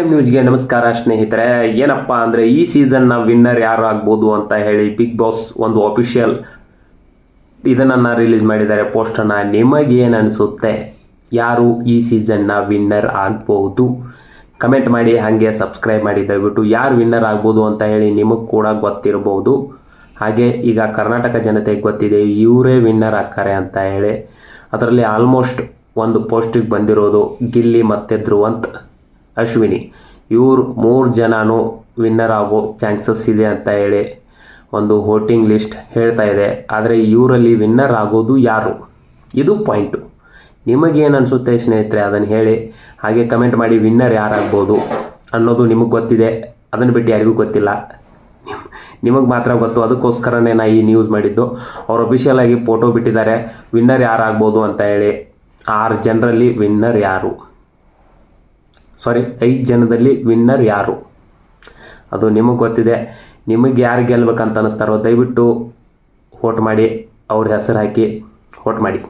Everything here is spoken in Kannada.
ಎಂ ನ್ಯೂಸ್ಗೆ ನಮಸ್ಕಾರ ಸ್ನೇಹಿತರೆ. ಏನಪ್ಪ ಅಂದರೆ ಈ ಸೀಸನ್ನ ವಿನ್ನರ್ ಯಾರು ಆಗ್ಬೋದು ಅಂತ ಹೇಳಿ ಬಿಗ್ ಬಾಸ್ ಒಂದು ಅಫಿಷಿಯಲ್ ಇದನ್ನು ರಿಲೀಸ್ ಮಾಡಿದ್ದಾರೆ. ಪೋಸ್ಟನ್ನು ನಿಮಗೇನು ಅನಿಸುತ್ತೆ? ಯಾರು ಈ ಸೀಸನ್ನ ವಿನ್ನರ್ ಆಗ್ಬೋದು? ಕಮೆಂಟ್ ಮಾಡಿ, ಹಾಗೆ ಸಬ್ಸ್ಕ್ರೈಬ್ ಮಾಡಿ. ದಯವಿಟ್ಟು ಯಾರು ವಿನ್ನರ್ ಆಗ್ಬೋದು ಅಂತ ಹೇಳಿ ನಿಮಗೆ ಕೂಡ ಗೊತ್ತಿರಬಹುದು ಹಾಗೆ ಈಗ ಕರ್ನಾಟಕ ಜನತೆಗೆ ಗೊತ್ತಿದೆ, ಇವರೇ ವಿನ್ನರ್ ಆಗ್ತಾರೆ ಅಂತ ಹೇಳಿ. ಅದರಲ್ಲಿ ಆಲ್ಮೋಸ್ಟ್ ಒಂದು ಪೋಸ್ಟಿಗೆ ಬಂದಿರೋದು ಗಿಲ್ಲಿ ಮತ್ತು ಧ್ರುವಂತ್. ಅಶ್ವಿನಿ, ಇವ್ರು ಮೂರು ಜನನೂ ವಿನ್ನರ್ ಆಗೋ ಚಾನ್ಸಸ್ ಇದೆ ಅಂತ ಹೇಳಿ ಒಂದು ವೋಟಿಂಗ್ ಲಿಸ್ಟ್ ಹೇಳ್ತಾ ಇದೆ. ಆದರೆ ಇವರಲ್ಲಿ ವಿನ್ನರ್ ಆಗೋದು ಯಾರು? ಇದು ಪಾಯಿಂಟು ನಿಮಗೇನು ಅನಿಸುತ್ತೆ ಸ್ನೇಹಿತರೆ ಅದನ್ನು ಹೇಳಿ. ಹಾಗೆ ಕಮೆಂಟ್ ಮಾಡಿ ವಿನ್ನರ್ ಯಾರಾಗ್ಬೋದು ಅನ್ನೋದು ನಿಮಗೆ ಗೊತ್ತಿದೆ. ಅದನ್ನು ಬಿಟ್ಟು ಯಾರಿಗೂ ಗೊತ್ತಿಲ್ಲ. ನಿಮಗೆ ಮಾತ್ರ ಗೊತ್ತು. ಅದಕ್ಕೋಸ್ಕರನೇ ನಾ ಈ ನ್ಯೂಸ್ ಮಾಡಿದ್ದು. ಅವ್ರು ಅಫಿಷಿಯಲ್ ಆಗಿ ಫೋಟೋ ಬಿಟ್ಟಿದ್ದಾರೆ. ವಿನ್ನರ್ ಯಾರಾಗ್ಬೋದು ಅಂತ ಹೇಳಿ. ಆರು ಜನರಲ್ಲಿ ವಿನ್ನರ್ ಯಾರು? ಸಾರಿ ಐದು ಜನದಲ್ಲಿ ವಿನ್ನರ್ ಯಾರು? ಅದು ನಿಮಗೆ ಗೊತ್ತಿದೆ. ನಿಮಗೆ ಯಾರು ಗೆಲ್ಬೇಕಂತ ಅನ್ನಿಸ್ತಾರೋ ದಯವಿಟ್ಟು ವೋಟ್ ಮಾಡಿ, ಅವ್ರ ಹೆಸರು ಹಾಕಿ ವೋಟ್ ಮಾಡಿ.